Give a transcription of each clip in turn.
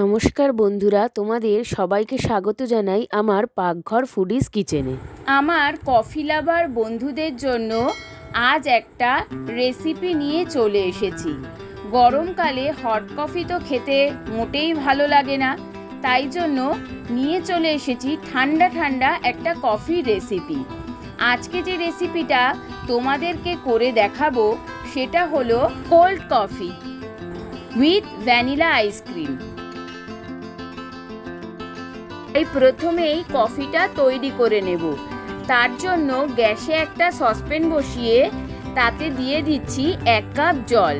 নমস্কার বন্ধুরা, তোমাদের সবাইকে স্বাগত জানাই আমার পাকঘর ফুডিজ কিচেনে। আমার কফি লাভার বন্ধুদের জন্য আজ একটা রেসিপি নিয়ে চলে এসেছি। গরমকালে হট কফি তো খেতে মোটেই ভালো লাগে না, তাই জন্য নিয়ে চলে এসেছি ঠান্ডা ঠান্ডা একটা কফি রেসিপি। আজকে যে রেসিপিটা তোমাদেরকে করে দেখাবো, সেটা হলো cold coffee with vanilla ice cream. এই প্রথমেই কফিটা তৈরি করে নেব। তার জন্য গ্যাসে একটা সসপ্যান বসিয়ে তাতে দিয়ে দিচ্ছি এক কাপ জল।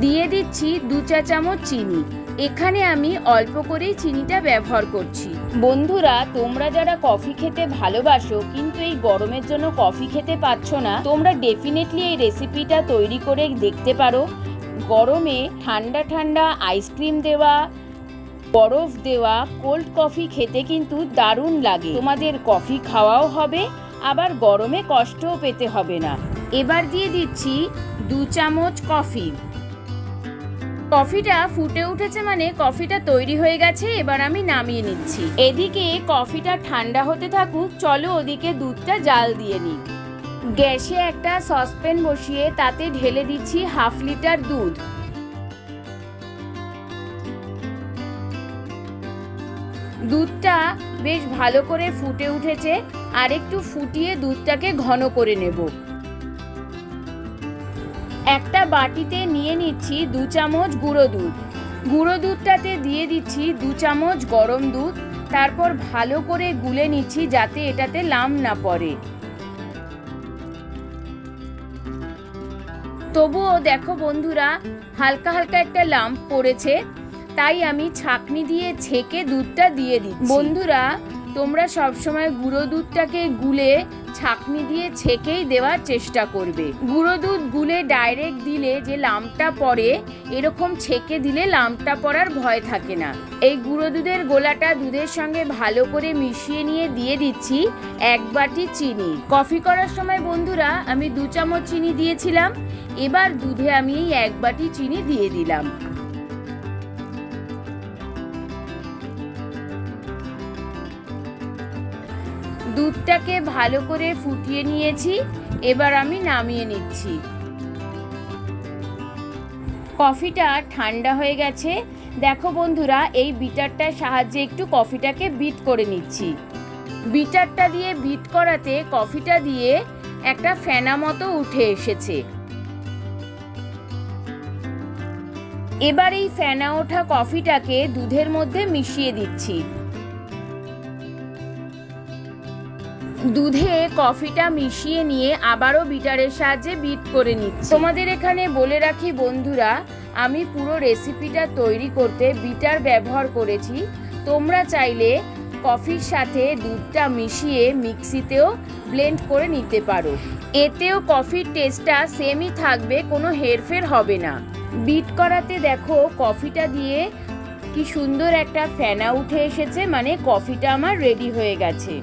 দিয়ে দিচ্ছি দু চা চামচ চিনি। এখানে আমি অল্প করেই চিনিটা ব্যবহার করছি। বন্ধুরা, তোমরা যারা কফি খেতে ভালোবাসো, কিন্তু এই গরমের জন্য কফি খেতে পাচ্ছ না, তোমরা ডেফিনেটলি এই রেসিপিটা তৈরি করে দেখতে পারো। গরমে ঠান্ডা ঠান্ডা আইসক্রিম দেওয়া বরফ দেওয়া কোল্ড কফি খেতে কিন্তু দারুণ লাগে। তোমাদের কফি খাওয়াও হবে, আবার গরমে কষ্টও পেতে হবে না। এবার দিয়ে দিচ্ছি দু চামচ কফি কফিটা ফুটে উঠেছে মানে কফিটা তৈরি হয়ে গেছে, এবার আমি নামিয়ে নিচ্ছি। এদিকে কফিটা ঠান্ডা হতে থাকুক, চলো ওদিকে দুধটা জাল দিয়ে নিই। গ্যাসে একটা সসপ্যান বসিয়ে তাতে ঢেলে দিচ্ছি হাফ লিটার দুধ। দুধটা বেশ ভালো করে ফুটে উঠেছে আর একটু ফুটিয়ে দুধটাকে ঘন করে নেব। একটা বাটিতে নিয়ে নিচ্ছি দু চামচ গুঁড়ো দুধ। গুঁড়ো দুধটাতে দিয়ে দিচ্ছি দু চামচ গরম দুধ। তারপর ভালো করে গুলে নিচ্ছি যাতে এটাতে লাম না পড়ে। তবুও দেখো বন্ধুরা, হালকা হালকা একটা লাম্প পড়েছে। তাই আমি ছাকনি দিয়ে ছেঁকে দুধটা দিয়ে দিচ্ছি। বন্ধুরা, তোমরা সবসময় গুঁড়ো দুধটাকে গুলে ছাকনি দিয়ে ছেঁকেই দেওয়ার চেষ্টা করবে। গুঁড়ো দুধ গুলে ডাইরেক্ট দিলে যে লামটা পড়ে, এরকম ছেঁকে দিলে লামটা পড়ার ভয় থাকে না। এই গুঁড়ো দুধের গোলাটা দুধের সঙ্গে ভালো করে মিশিয়ে নিয়ে দিয়ে দিচ্ছি এক বাটি চিনি। কফি করার সময় বন্ধুরা, আমি দু চামচ চিনি দিয়েছিলাম। এবার দুধে আমি এই এক বাটি চিনি দিয়ে দিলাম। দুধটাকে ভালো করে ফুটিয়ে নিয়েছি। এবার আমি নামিয়ে নিচ্ছি। কফিটা ঠান্ডা হয়ে গেছে। দেখো বন্ধুরা, এই বিটারটার সাহায্যে একটু কফিটাকে বিট করে নিচ্ছি। বিটারটা দিয়ে বিট করাতে কফিটা দিয়ে একটা ফেনা মতো উঠে এসেছে। এবার এই ফেনা ওঠা কফিটাকে দুধের মধ্যে মিশিয়ে দিচ্ছি। দুধে কফিটা মিশিয়ে নিয়ে আবারও বিটারের সাহায্যে বিট করে নিচ্ছি। তোমাদের এখানে বলে রাখি বন্ধুরা, আমি পুরো রেসিপিটা তৈরি করতে বিটার ব্যবহার করেছি। তোমরা চাইলে কফির সাথে দুধটা মিশিয়ে মিক্সিতেও ব্লেন্ড করে নিতে পারো। এতেও কফির টেস্টটা সেমই থাকবে, কোনো হেরফের হবে না। বিট করাতে দেখো, কফিটা দিয়ে কি সুন্দর একটা ফেনা উঠে এসেছে মানে কফিটা আমার রেডি হয়ে গেছে।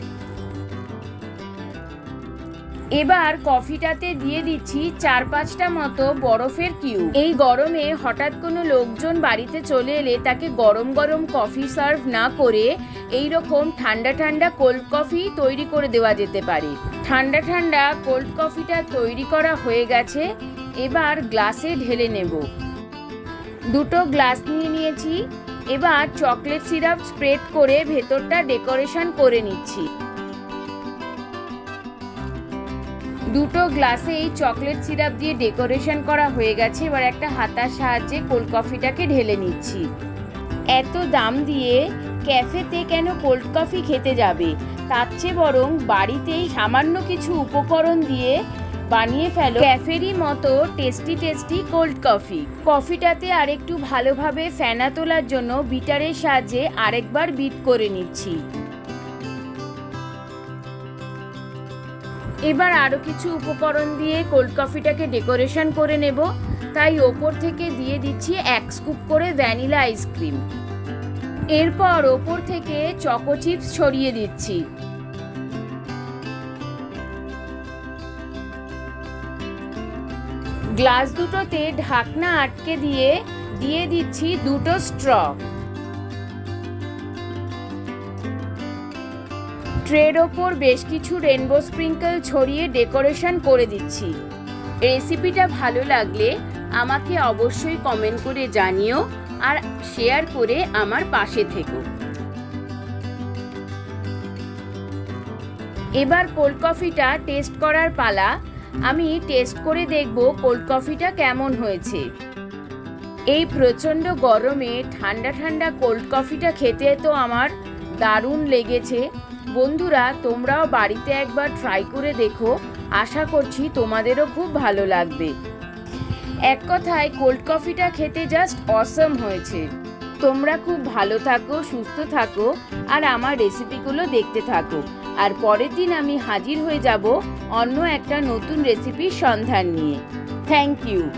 এবার কফিটাতে দিয়ে দিচ্ছি চার পাঁচটা মতো বরফের কিউব। এই গরমে হঠাৎ কোনো লোকজন বাড়িতে চলে এলে তাকে গরম গরম কফি সার্ভ না করে এই রকম ঠান্ডা ঠান্ডা কোল্ড কফি তৈরি করে দেওয়া যেতে পারে। ঠান্ডা ঠান্ডা কোল্ড কফিটা তৈরি করা হয়ে গেছে, এবার গ্লাসে ঢেলে নেব। দুটো গ্লাস নিয়ে নিয়েছি, এবার চকলেট সিরাপ স্প্রেড করে ভেতরটা ডেকোরেশন করে নিচ্ছি। দুটো গ্লাসে এই চকলেট সিরাপ দিয়ে ডেকোরেশন করা হয়ে গেছে। এবার একটা হাতার সাহায্যে কোল্ড কফিটাকে ঢেলে নিচ্ছি। এত দাম দিয়ে ক্যাফেতে কেন কোল্ড কফি খেতে যাবে? তার চেয়ে বরং বাড়িতেই সামান্য কিছু উপকরণ দিয়ে বানিয়ে ফেলো ক্যাফেরই মতো টেস্টি টেস্টি কোল্ড কফি। কফিটাতে আরেকটু ভালোভাবে ফেনা তোলার জন্য বিটারের সাহায্যে আরেকবার বিট করে নিচ্ছি। এবার আরও কিছু উপকরণ দিয়ে কোল্ড কফিটাকে ডেকোরেশন করে নেব। তাই ওপর থেকে দিয়ে দিচ্ছি এক স্কুপ করে ভ্যানিলা আইসক্রিম এরপর ওপর থেকে চকো চিপস ছড়িয়ে দিচ্ছি। গ্লাস দুটোতে ঢাকনা আটকে দিয়ে দিয়ে দিচ্ছি দুটো স্ট্র ট্রের ওপর বেশ কিছু রেনবো স্প্রিঙ্কেল ছড়িয়ে ডেকোরেশন করে দিচ্ছি। রেসিপিটা ভালো লাগলে আমাকে অবশ্যই কমেন্ট করে জানিও আর শেয়ার করে আমার পাশে থেকো। এবার কোল্ড কফিটা টেস্ট করার পালা। আমি টেস্ট করে দেখব কোল্ড কফিটা কেমন হয়েছে। এই প্রচণ্ড গরমে ঠান্ডা ঠান্ডা কোল্ড কফিটা খেতে তো আমার দারুণ লেগেছে। বন্ধুরা, তোমরাও বাড়িতে একবার ট্রাই করে দেখো। আশা করছি তোমাদেরও খুব ভালো লাগবে। এক কথায় কোল্ড কফিটা খেতে জাস্ট অসম হয়েছে। তোমরা খুব ভালো থাকো, সুস্থ থাকো, আর আমার রেসিপিগুলো দেখতে থাকো। আর পরের দিন আমি হাজির হয়ে যাব অন্য একটা নতুন রেসিপির সন্ধান নিয়ে। Thank you